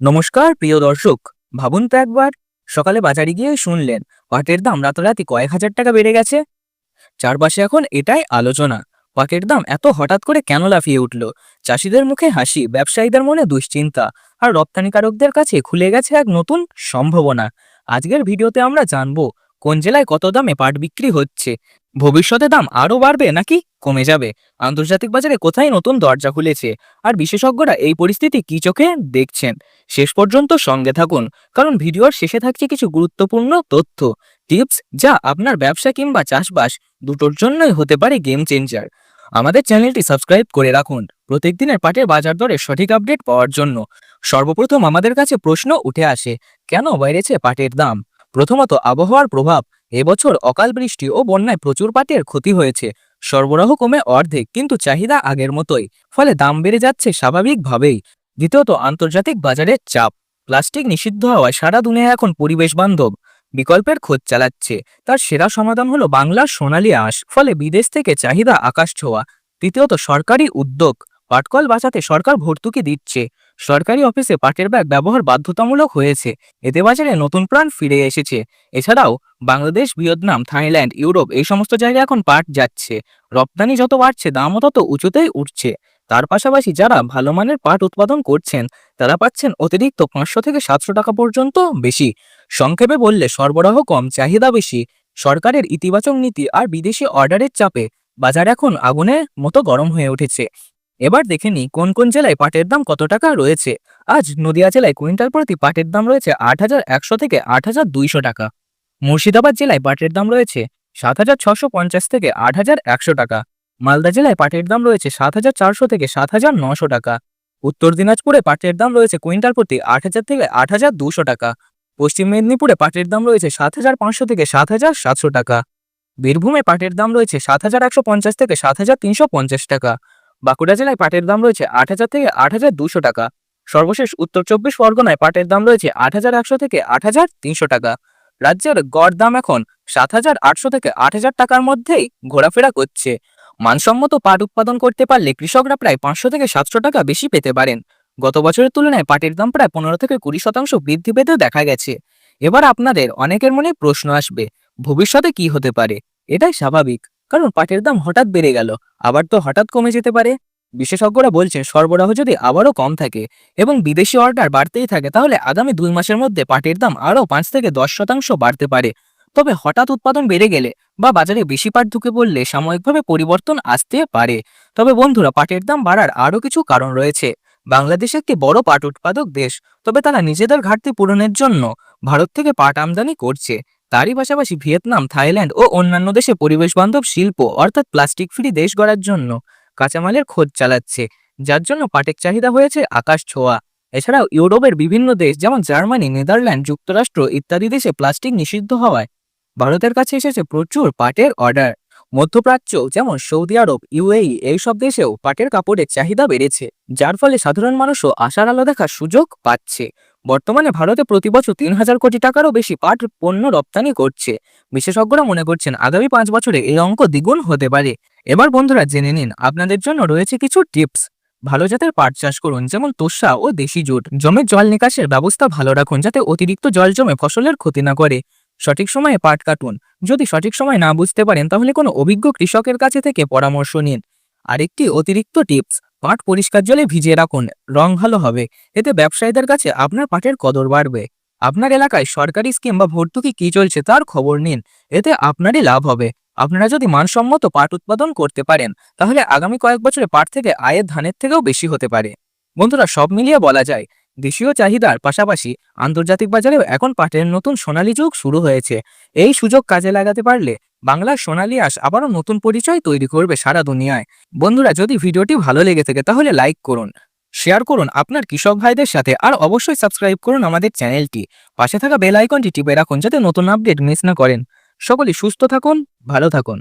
নমস্কার, প্রিয় দর্শক। ভাবুন তো একবার, সকালে বাজারে গিয়ে শুনলেন, পাটের দাম রাতারাতি কয়েক হাজার টাকা বেড়ে গেছে। চারপাশে এখন এটাই আলোচনা। পাটের দাম এত হঠাৎ করে কেন লাফিয়ে উঠল? চাষিদের মুখে হাসি, ব্যবসায়ীদের মনে দুশ্চিন্তা, আর রপ্তানিকারকদের কাছে খুলে গেছে এক নতুন সম্ভাবনা। আজকের ভিডিওতে আমরা জানব কোন জেলায় কত দামে পাট বিক্রি হচ্ছে? ভবিষ্যতে দাম আরও বাড়বে নাকি কমে যাবে? আন্তর্জাতিক বাজারে কোথায় নতুন দরজা খুলেছে? আর বিশেষজ্ঞরা এই পরিস্থিতি কি চোখে দেখছেন? শেষ পর্যন্ত সঙ্গে থাকুন, কারণ ভিডিওর শেষে থাকছে কিছু গুরুত্বপূর্ণ তথ্য, টিপস যা আপনার ব্যবসা কিংবা চাষবাস দুটোর জন্যই হতে পারে গেম চেঞ্জার আমাদের চ্যানেলটি সাবস্ক্রাইব করে রাখুন। প্রত্যেকদিনের পাটের বাজার দরের সঠিক আপডেট পাওয়ার জন্য সর্বপ্রথম আমাদের কাছে প্রশ্ন উঠে আসে, কেন বেড়েছে পাটের দাম? প্রথমত আবহাওয়ার প্রভাব এবছর অকাল বৃষ্টি ও বন্যায় প্রচুর পাটের ক্ষতি হয়েছে। সরবরাহ কমে অর্ধেক, কিন্তু চাহিদা আগের মতোই, ফলে দাম বেড়ে যাচ্ছে স্বাভাবিকভাবেই। দ্বিতীয়ত, আন্তর্জাতিক বাজারের চাপ, প্লাস্টিক নিষিদ্ধ হওয়ায় সারা দুনিয়া এখন পরিবেশ বান্ধব, বিকল্পের খোঁজ চালাচ্ছে। তার সেরা সমাধান হলো বাংলার সোনালী আঁশ, ফলে বিদেশ থেকে চাহিদা আকাশ ছোঁয়া। তৃতীয়ত, সরকারি উদ্যোগ, পাটকল বাঁচাতে সরকার ভর্তুকি দিচ্ছে। সরকারি অফিসে পাটের ব্যাগ ব্যবহার বাধ্যতামূলক হয়েছে। এতে বাজারে নতুন প্রাণ ফিরে এসেছে। এছাড়াও বাংলাদেশ, ভিয়েতনাম, থাইল্যান্ড, ইউরোপ এই সমস্ত জায়গায় এখন পাট যাচ্ছে। রপ্তানি যত বাড়ছে, দামও তত উঁচুতেই উঠছে। তার পাশাপাশি যারা ভালো মানের পাট উৎপাদন করছেন, তারা পাচ্ছেন অতিরিক্ত পাঁচশো থেকে সাতশো টাকা পর্যন্ত বেশি। সংক্ষেপে বললে, সরবরাহ কম, চাহিদা বেশি। সরকারের ইতিবাচক নীতি আর বিদেশি অর্ডারের চাপে বাজার এখন আগুনের মতো গরম হয়ে উঠেছে। এবার দেখে নিই কোন কোন জেলায় পাটের দাম কত টাকা রয়েছে। আজ নদিয়া জেলায় কুইন্টাল প্রতি পাটের দাম রয়েছে আট হাজার একশো থেকে আট হাজার দুইশো টাকা। মুর্শিদাবাদ জেলায় পাটের দাম রয়েছে সাত হাজার ছশো পঞ্চাশ থেকে আট হাজার একশো টাকা। মালদা জেলায় পাটের দাম রয়েছে সাত হাজার চারশো থেকে সাত হাজার নশো টাকা। উত্তর দিনাজপুরে পাটের দাম রয়েছে কুইন্টাল প্রতি আট হাজার থেকে আট হাজার দুশো টাকা। পশ্চিম মেদিনীপুরে পাটের দাম রয়েছে সাত হাজার পাঁচশো থেকে সাত হাজার সাতশো টাকা। বীরভূমে পাটের দাম রয়েছে সাত হাজার একশো পঞ্চাশ থেকে সাত হাজার তিনশো পঞ্চাশ টাকা। বাঁকুড়া জেলায় পাটের দাম রয়েছে আট হাজার থেকে আট হাজার দুশো টাকা। সর্বশেষ উত্তর চব্বিশ পরগনায় পাটের দাম রয়েছে আট হাজার একশো থেকে আট হাজার তিনশো টাকা। রাজ্যের গড় দাম এখন সাত হাজার আটশো থেকে আট হাজার টাকার মধ্যেই ঘোরাফেরা করছে। মানসম্মত পাট উৎপাদন করতে পারলে কৃষকরা প্রায় পাঁচশো থেকে সাতশো টাকা বেশি পেতে পারেন। গত বছরের তুলনায় পাটের দাম প্রায় পনেরো থেকে কুড়ি শতাংশ বৃদ্ধি পেতেও দেখা গেছে। এবার আপনাদের অনেকের মনে প্রশ্ন আসবে, ভবিষ্যতে কি হতে পারে? এটাই স্বাভাবিক। কারণ পাটের দাম হঠাৎ বেড়ে গেল। আবার তো হঠাৎ কমে যেতে পারে। বিশেষজ্ঞরা বলছেন, সরবরাহ যদি আবারও কম থাকে এবং বিদেশি অর্ডার বাড়তেই থাকে, তাহলে আগামী দুই মাসের মধ্যে পাটের দাম আরও পাঁচ থেকে দশ শতাংশ বাড়তে পারে। তবে হঠাৎ উৎপাদন বেড়ে গেলে বা বাজারে বেশি পাট ঢুকে পড়লে সাময়িকভাবে পরিবর্তন আসতে পারে। তবে বন্ধুরা, পাটের দাম বাড়ার আরও কিছু কারণ রয়েছে। বাংলাদেশ একটি বড় পাট উৎপাদক দেশ, তবে তারা নিজেদের ঘাটতি পূরণের জন্য ভারত থেকে পাট আমদানি করছে। তারই পাশাপাশি ভিয়েতনাম, থাইল্যান্ড ও অন্যান্য দেশে পরিবেশ বান্ধব শিল্প, অর্থাৎ প্লাস্টিক ফ্রি দেশ গড়ার জন্য কাঁচামালের খোঁজ চালাচ্ছে, যার জন্য পাটের চাহিদা হয়েছে আকাশ ছোঁয়া। এছাড়াও ইউরোপের বিভিন্ন দেশ, যেমন জার্মানি, নেদারল্যান্ড, যুক্তরাষ্ট্র ইত্যাদি দেশে প্লাস্টিক নিষিদ্ধ হওয়ায় ভারতের কাছে এসেছে প্রচুর পাটের অর্ডার। মধ্যপ্রাচ্য, যেমন সৌদি আরব ইউএই এইসব দেশেও পাটের কাপড়ের চাহিদা বেড়েছে, যার ফলে সাধারণ মানুষও আশার আলো দেখার সুযোগ পাচ্ছে। বর্তমানে ভারতে প্রতি বছর তিন হাজার কোটি টাকারও বেশি পাট পণ্য রপ্তানি করছে। বিশেষজ্ঞরা মনে করছেন আগামী পাঁচ বছরে এই অঙ্ক দ্বিগুণ হতে পারে। এবার বন্ধুরা জেনে নিন, আপনাদের জন্য রয়েছে কিছু টিপস। ভালো জাতের পাট চাষ করুন, যেমন তোষা ও দেশি জুট। জমির জল নিকাশের ব্যবস্থা ভালো রাখুন, যাতে অতিরিক্ত জল জমে ফসলের ক্ষতি না করে। সঠিক সময়ে পাট কাটুন। যদি সঠিক সময় না বুঝতে পারেন, তাহলে কোনো অভিজ্ঞ কৃষকের কাছে থেকে পরামর্শ নিন। আরেকটি অতিরিক্ত টিপস, পাট পরিষ্কার জলে ভিজিয়ে রাখুন, রং ভালো হবে। এতে ব্যবসায়ীদের কাছে আপনার পাটের কদর বাড়বে। আপনার এলাকায় সরকারি স্কিম বা ভর্তুকি কি চলছে তার খবর নিন। এতে আপনারই লাভ হবে। আপনারা যদি মানসম্মত পাট উৎপাদন করতে পারেন, তাহলে আগামী কয়েক বছরে পাট থেকে আয়ের ধানের থেকেও বেশি হতে পারে। বন্ধুরা, সব মিলিয়ে বলা যায় দেশীয় চাহিদার পাশাপাশি আন্তর্জাতিক বাজারেও এখন পাটের নতুন সোনালী যুগ শুরু হয়েছে। এই সুযোগ কাজে লাগাতে পারলে বাংলার সোনালী আঁশ আবারও নতুন পরিচয় তৈরি করবে সারা দুনিয়ায়। বন্ধুরা, যদি ভিডিওটি ভালো লেগে থাকে তাহলে লাইক করুন, শেয়ার করুন আপনার কৃষক ভাইদের সাথে আর অবশ্যই সাবস্ক্রাইব করুন আমাদের চ্যানেলটি। পাশে থাকা বেল আইকনটি টিপে রাখুন যাতে নতুন আপডেট মিস না করেন। সকলে সুস্থ থাকুন, ভালো থাকুন।